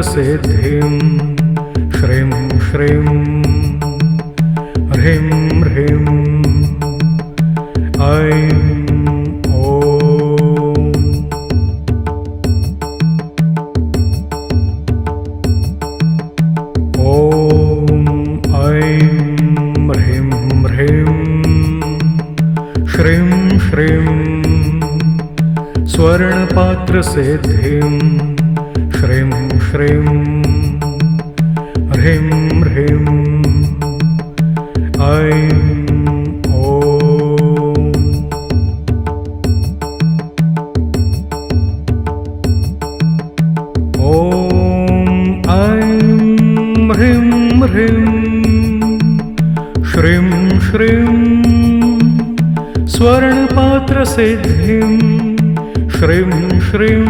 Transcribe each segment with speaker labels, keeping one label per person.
Speaker 1: स्वर्णपात्रसिद्धिं श्रीं श्रीं ह्रीं ह्रीं ऐं ॐ ऐं ह्रीं ह्रीं श्रीं श्रीं स्वर्णपात्रसिद्धिं ऐं ह्रीं ह्रीं। श्रीं श्रीं। स्वर्णपात्रसिद्धिं। श्रीं श्रीं।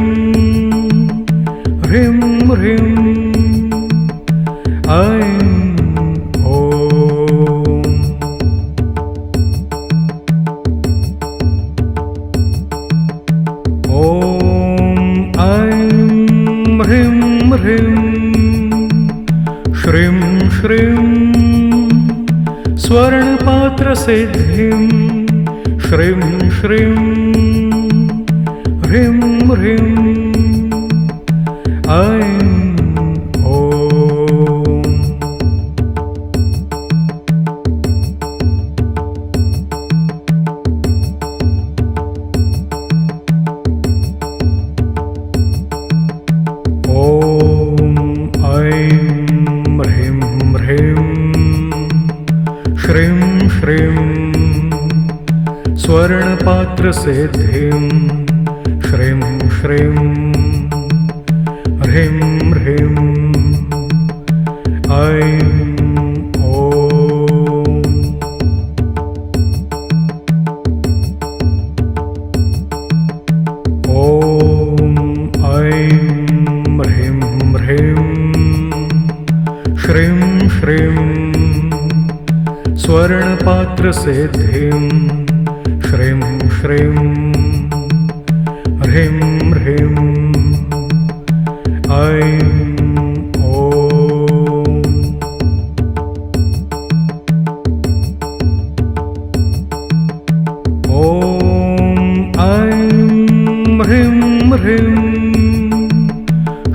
Speaker 1: ह्रीं ह्रीं श्रीं ह्रीं ह्रीं ऐं ह्रीं ह्रीं श्रीं श्रीं स्वर्णपात्रसिद्धिं श्रीं श्रीं। ह्रीं ह्रीं। ऐं ह्रीं ह्रीं। श्रीं श्रीं स्वर्णपात्रसिद्धिं श्रीं श्रीं ह्रीं ह्रीं ऐं ॐ ऐं ह्रीं ह्रीं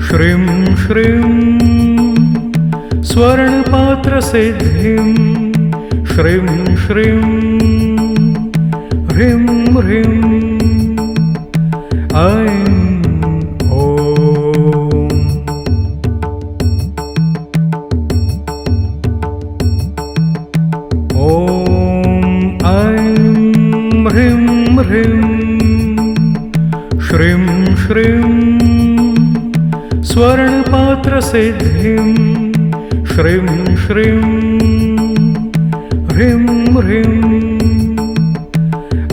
Speaker 1: श्रीं श्रीं स्वर्णपात्रसिद्धिं श्रीं श्रीं ह्रीं ह्रीं। ऐं ॐ। ऐं ह्रीं ह्रीं। श्रीं श्रीं। स्वर्णपात्रसिद्धिं। श्रीं श्रीं। ह्रीं ह्रीं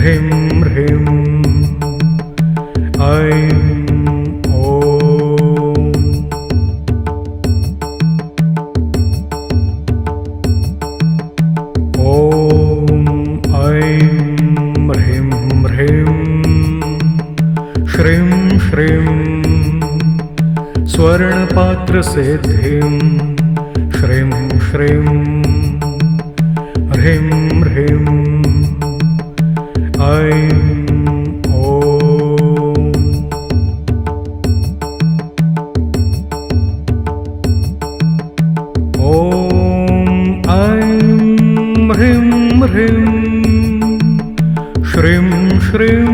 Speaker 1: ह्रीं ह्रीं। ऐं ॐ। ह्रीं ह्रीं। श्रीं श्रीं। स्वर्णपात्रसिद्धिं। श्रीं श्रीं ह्रीं श्रीं श्रीं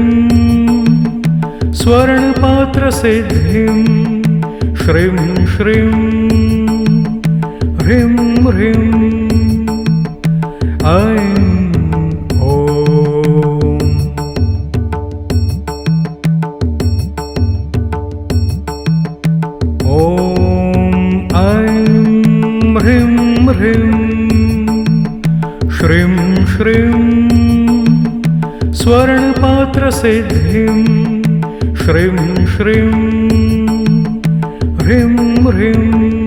Speaker 1: स्वर्णपात्रसिद्धिं श्रीं श्रीं ह्रीं ह्रीं स्वर्णपात्रसिद्धिं श्रीं श्रीं। ह्रीं ह्रीं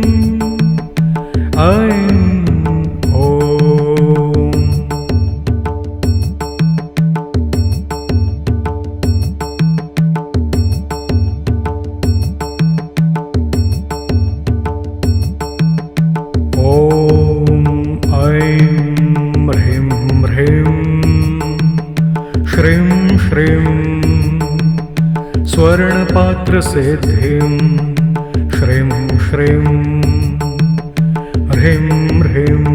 Speaker 1: स्वर्णपात्रसिद्धिं श्रीं श्रीं ह्रीं ह्रीं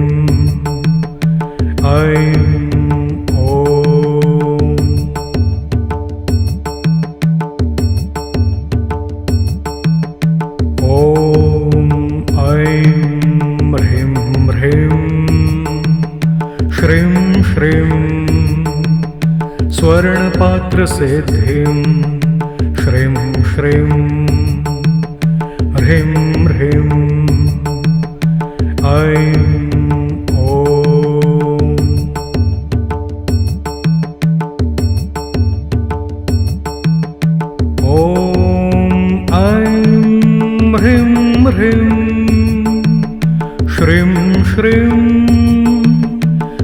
Speaker 1: ऐं ॐ ऐं ह्रीं ह्रीं श्रीं श्रीं स्वर्णपात्रसिद्धिं ह्रीं ह्रीं ऐं ॐ ऐं ह्रीं ह्रीं। श्रीं श्रीं।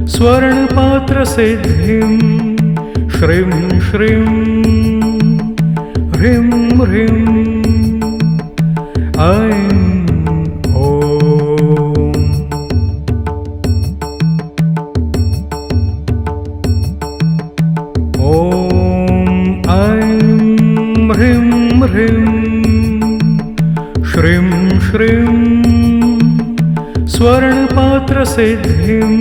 Speaker 1: स्वर्णपात्रसिद्धिं। श्रीं श्रीं from him I'm home Om I'm him him Shrim Shrim. Swarnapatra Siddhim.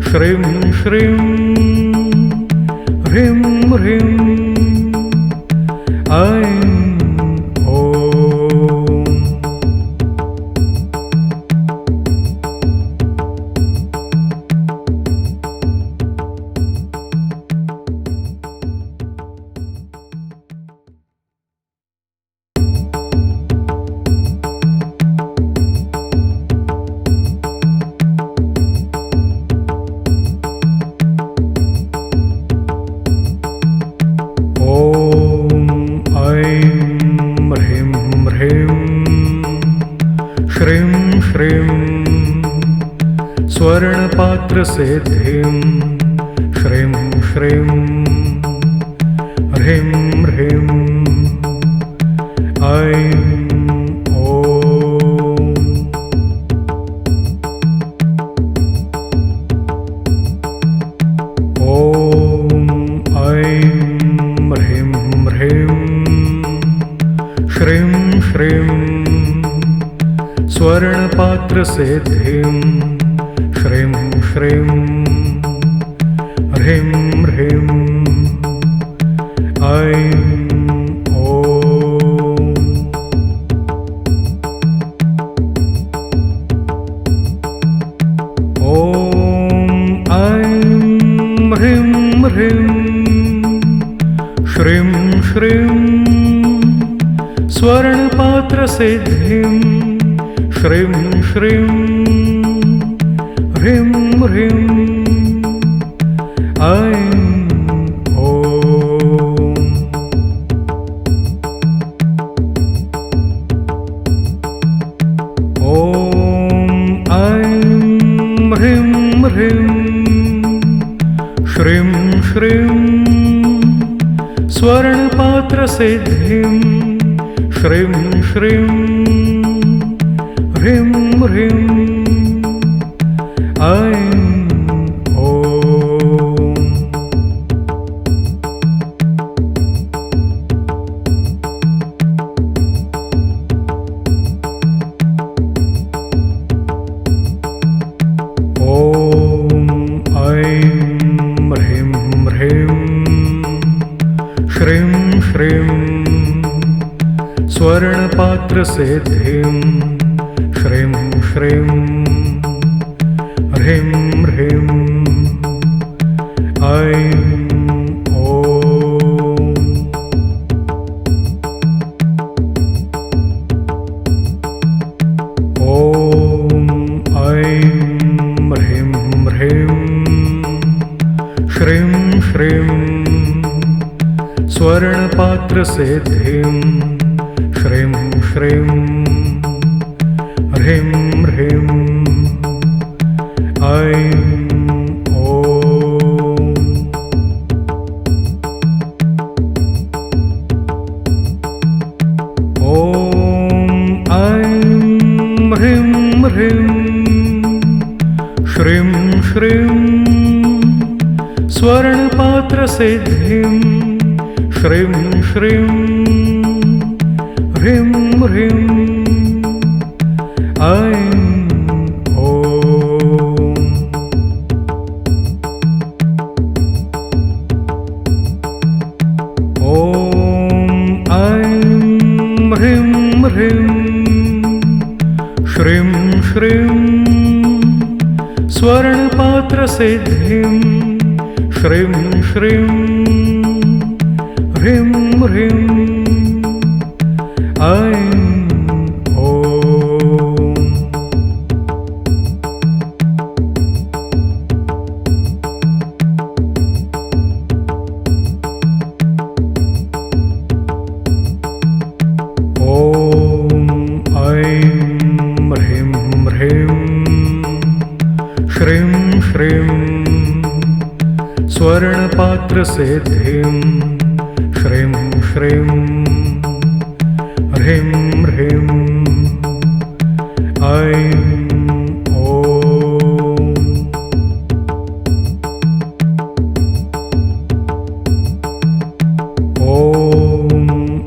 Speaker 1: Shrim Shrim. Hrim Hrim I श्रीं श्रीं ह्रीं ह्रीं ऐं ॐ ऐं ह्रीं ह्रीं श्रीं श्रीं स्वर्णपात्रसिद्धिं श्रीं ह्रीं ह्रीं। ऐं ॐ ऐं ह्रीं ह्रीं। श्रीं श्रीं। स्वर्णपात्रसिद्धिं। श्रीं श्रीं स्वर्णपात्रसिद्धिं श्रीं श्रीं। ह्रीं ह्रीं स्वर्णपात्रसिद्धिं श्रीं श्रीं ह्रीं ह्रीं ऐं ॐ ऐं ह्रीं ह्रीं श्रीं श्रीं स्वर्णपात्रसिद्धिं ऐं ह्रीं ह्रीं श्रीं श्रीं स्वर्णपात्रसिद्धिं श्रीं श्रीं ह्रीं ह्रीं ऐं स्वर्णपात्रसिद्धिं श्रीं श्रीं ह्रीं ह्रीं। ऐं स्वर्णपात्रसिद्धिं श्रीं श्रीं। ह्रीं ह्रीं। ऐं ॐ।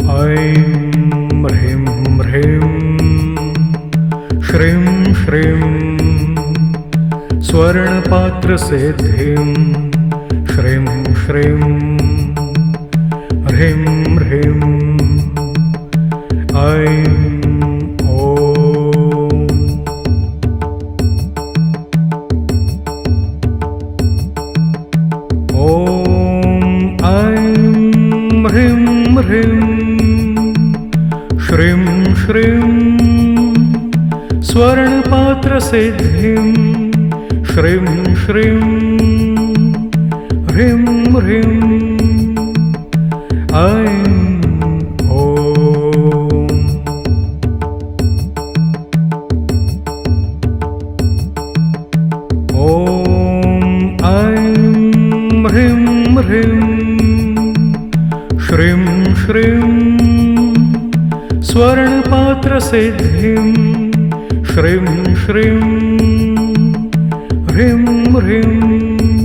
Speaker 1: ऐं ह्रीं ह्रीं। श्रीं श्रीं। स्वर्णपात्रसिद्धिं श्रीं श्रीं ह्रीं ह्रीं ऐं ॐ ऐं ह्रीं ह्रीं श्रीं श्रीं स्वर्णपात्रसिद्धिं श्रीं श्रीं ह्रीं ह्रीं। ऐं ॐ। ऐं ह्रीं ह्रीं। श्रीं श्रीं। स्वर्णपात्रसिद्धिं। श्रीं श्रीं। ह्रीं ह्रीं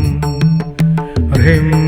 Speaker 1: ह्रीं